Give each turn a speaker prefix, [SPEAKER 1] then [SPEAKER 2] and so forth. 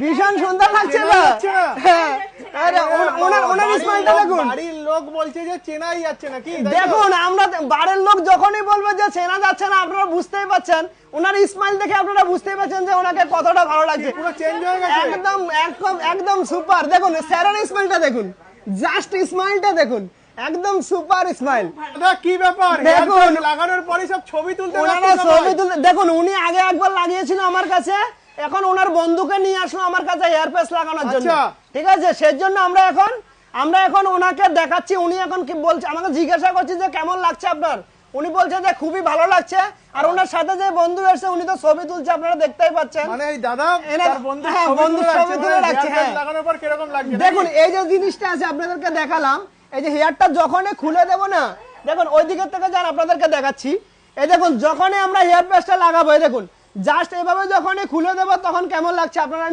[SPEAKER 1] ভীষণ সুন্দর লাগছে না? হ্যাঁ। আরে ওনার- ওনার ওনার স্মাইলটা দেখুন।
[SPEAKER 2] বাড়ির লোক বলছে যে চেনাই যাচ্ছে না কি তো?
[SPEAKER 1] দেখুন আমরা বাড়ির লোক যখনই বলবে যে চেনা যাচ্ছে না আপনারা বুঝতেই পাচ্ছেন। ওনার স্মাইল দেখে আপনারা বুঝতেই পাচ্ছেন যে ওনাকে কতটা ভালো লাগছে।
[SPEAKER 2] পুরো চেঞ্জ হয়ে গেছে।
[SPEAKER 1] একদম একদম একদম সুপার দেখুন স্যারের স্মাইলটা দেখুন। জাস্ট স্মাইলটা দেখুন। একদম সুপার স্মাইল।
[SPEAKER 2] কি ব্যাপার?
[SPEAKER 1] দেখুন।
[SPEAKER 2] লাগানোর পরে সব ছবি তুলতে
[SPEAKER 1] ওনারা ছবি তুলতে দেখুন উনি আগে একবার লাগিয়েছিল আমার কাছে। এখন ওনার বন্ধুকে নিয়ে আসলো আমার কাছে এয়ারপেস লাগানোর জন্য।
[SPEAKER 2] আচ্ছা।
[SPEAKER 1] ঠিক আছে? সেজন্য আমরা এখন আমরা এখন ওনাকে দেখাচ্ছি। উনি এখন কি বলছে আমাকে জিজ্ঞাসা করছে যে কেমন লাগছে আপনার? উনি বলছে যে খুবই ভালো লাগছে। আর ওনার সাথে যে বন্ধু এসেছে উনি তো ছবি তুলছে আপনারা দেখতেই পাচ্ছেন।
[SPEAKER 2] মানে এই দাদা তার বন্ধু
[SPEAKER 1] হ্যাঁ,
[SPEAKER 2] ছবি তুলে
[SPEAKER 1] ছবি
[SPEAKER 2] রাখছে,
[SPEAKER 1] তুলে
[SPEAKER 2] মানে
[SPEAKER 1] রাখছে, হ্যাঁ।
[SPEAKER 2] লাগানোর পর কীরকম লাগছে
[SPEAKER 1] দেখুন এই যে জিনিসটা আছে আপনাদেরকে দেখালাম। এই যে হেয়ারটা যখনই খুলে দেবো না দেখুন ওই দিকের থেকে যান আপনাদেরকে দেখাচ্ছি। এই দেখুন যখনই আমরা হেয়ার প্যাচটা লাগাবো এই দেখুন জাস্ট এভাবে যখনই খুলে দেবো তখন কেমন লাগছে আপনারা